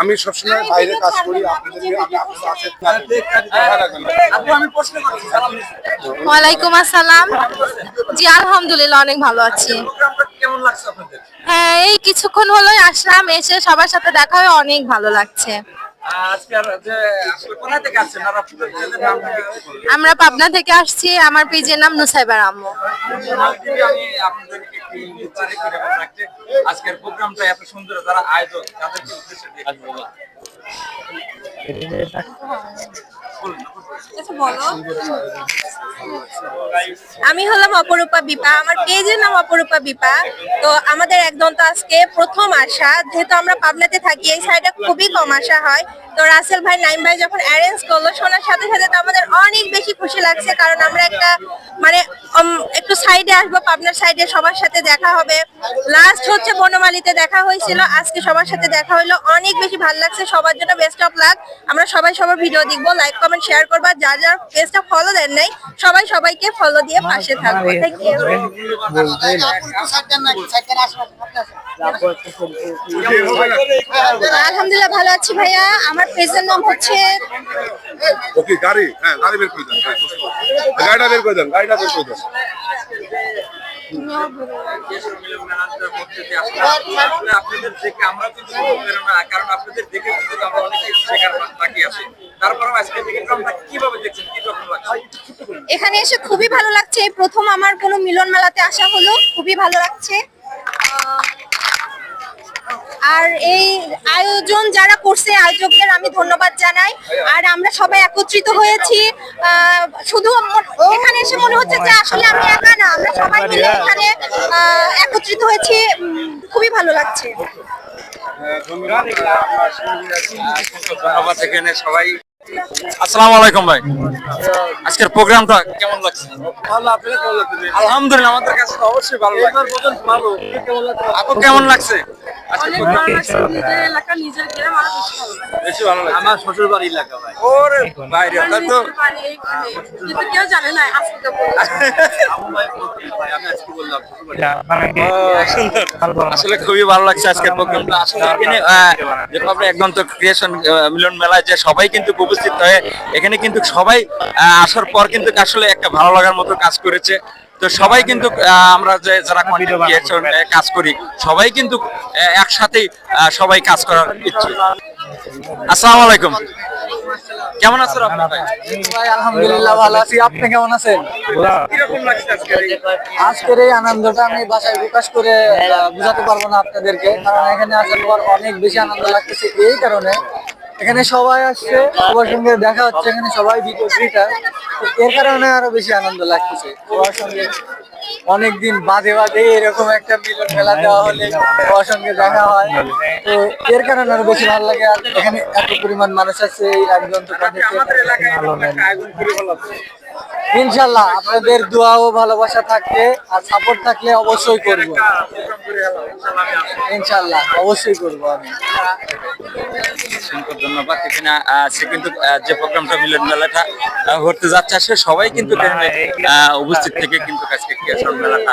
আমি। সবসময় বাইরে কাজ করি করছি ওয়ালাইকুম আসসালাম। জি আলহামদুলিল্লাহ অনেক ভালো আছি। হ্যাঁ এই কিছুক্ষণ হলোই আসলাম এসে সবার সাথে দেখা হয়ে অনেক ভালো লাগছে। আমরা পাবনা থেকে আসছি আমার পেজের নাম নুসাইবার আম্মু। আজকের প্রোগ্রামটা এত সুন্দর যারা আয়োজক তাদেরকে উদ্দেশ্যে একটু বলুন। আমি হলাম অপরূপা বিপা। আমার পেজের নাম অপরূপা বিপা। তো আমাদের একদম তো আজকে প্রথম আসা যেহেতু আমরা পাবনাতে থাকি, এই সাইডে খুবই কম আসা হয়। তো রাসেল ভাই, নাইম ভাই যখন অ্যারেঞ্জ করল, শোনার সাথে সাথে তো আমাদের অনেক বেশি খুশি লাগছে। কারণ আমরা একটা মানে একটু সাইডে আসব, পাবনার সাইডে সবার সাথে দেখা হবে। লাস্ট হচ্ছে বনমালীতে দেখা হয়েছিল। আজকে সবার সাথে দেখা হলো। অনেক বেশি ভালো লাগছে। সবার জন্য বেস্ট অফ লাক আমরা সবাই সবার ভিডিও দেখব। লাইক কমেন্ট শেয়ার করবা। যার যার পেজটা ফলো দেন নাই সবাই সবাইকে ফলো দিয়ে পাশে থাকব। থ্যাংক ইউ আলহামদুলিল্লাহ ভালো আছি ভাইয়া। আমার পেজের নাম হচ্ছে ওকে গাড়ি। হ্যাঁ গাড়ি বের করে দেন। হ্যাঁ। গাড়িটা বের করে দেন গাড়িটা বের করে দেন। আপনাদের দেখে আমরা কিন্তু অনুপ্রেরণা কারণ আপনাদের দেখে কিন্তু আমরা অনেক শেখার বাকি আছে। তারপরেও আজকে প্রোগ্রামটা কীভাবে দেখছেন? কি রকম লাগছে? এখানে এসে খুবই ভালো লাগছে। এই প্রথম আমার কোনো মিলন মেলাতে আসা হলো খুবই ভালো লাগছে। আর এই আয়োজন যারা করছে আয়োজকদের আমি ধন্যবাদ জানাই। আর আমরা সবাই একত্রিত হয়েছি। শুধু এখানে এসে মনে হচ্ছে যে আসলে আমি একা না আমরা সবাই মিলে এখানে একত্রিত হয়েছি। খুবই ভালো লাগছে। ধন্যবাদ এখানে সবাই। আসসালামু আলাইকুম ভাই। আজকের প্রোগ্রামটা কেমন লাগছে? আলহামদুলিল্লাহ আমাদের কাছে তো অবশ্যই ভালো লাগছে। আপু কেমন লাগছে? আজকের প্রোগ্রাম বেশি ভালো লাগছে। আমার শ্বশুর বাড়ি এলাকা ভাই। ওরে বাইরে তাই তো কেউ জানে না আজকে সুন্দর। আসলে খুবই ভালো লাগছে আজকের প্রোগ্রামটা। আসলে এখানে যে একদম তো ক্রিয়েশন মিলন মেলায় যে সবাই কিন্তু উপস্থিত হয়ে এখানে কিন্তু সবাই আসার পর কিন্তু আসলে একটা ভালো লাগার মতো কাজ করেছে। তো সবাই কিন্তু আমরা যে যারা কাজ করি সবাই কিন্তু আহ, সবাই কাজ করার ইচ্ছে আসসালামু আলাইকুম। কেমন আছেন আপনি ভাই? ভাই আলহামদুলিল্লাহ ভালো আছি। আপনি কেমন আছেন? কীরকম লাগছে আজকের এই আজকের এই আনন্দটা আমি বাসায় প্রকাশ করে আহ, বোঝাতে পারব না আপনাদেরকে কারণ এখানে আসার পর অনেক বেশি আনন্দ লাগতেছে। এই কারণে এখানে সবাই আসছে, সবার সঙ্গে দেখা হচ্ছে, এখানে সবাই ক্রিয়েটার এর কারণে আরও বেশি আনন্দ লাগতেছে। সবার সঙ্গে অনেকদিন বাদে বাদে এরকম একটা মিলন মেলা দেওয়া হলে সবার সঙ্গে দেখা হয়। তো এর কারণে আরও বেশি ভালো লাগে, আর এখানে এত পরিমাণ মানুষ আছে, এই একজন ইনশাল্লাহ আপনাদের দোয়া ও ভালোবাসা থাকলে আর সাপোর্ট থাকলে অবশ্যই করব। ইনশাল্লাহ অবশ্যই করব আমি। অসংখ্য ধন্যবাদ। এখানে সে কিন্তু আহ, যে প্রোগ্রামটা মিলন মেলাটা ঘুরতে যাচ্ছে সে সবাই কিন্তু আহ, উপস্থিত থেকে কিন্তু আজকে মেলাটা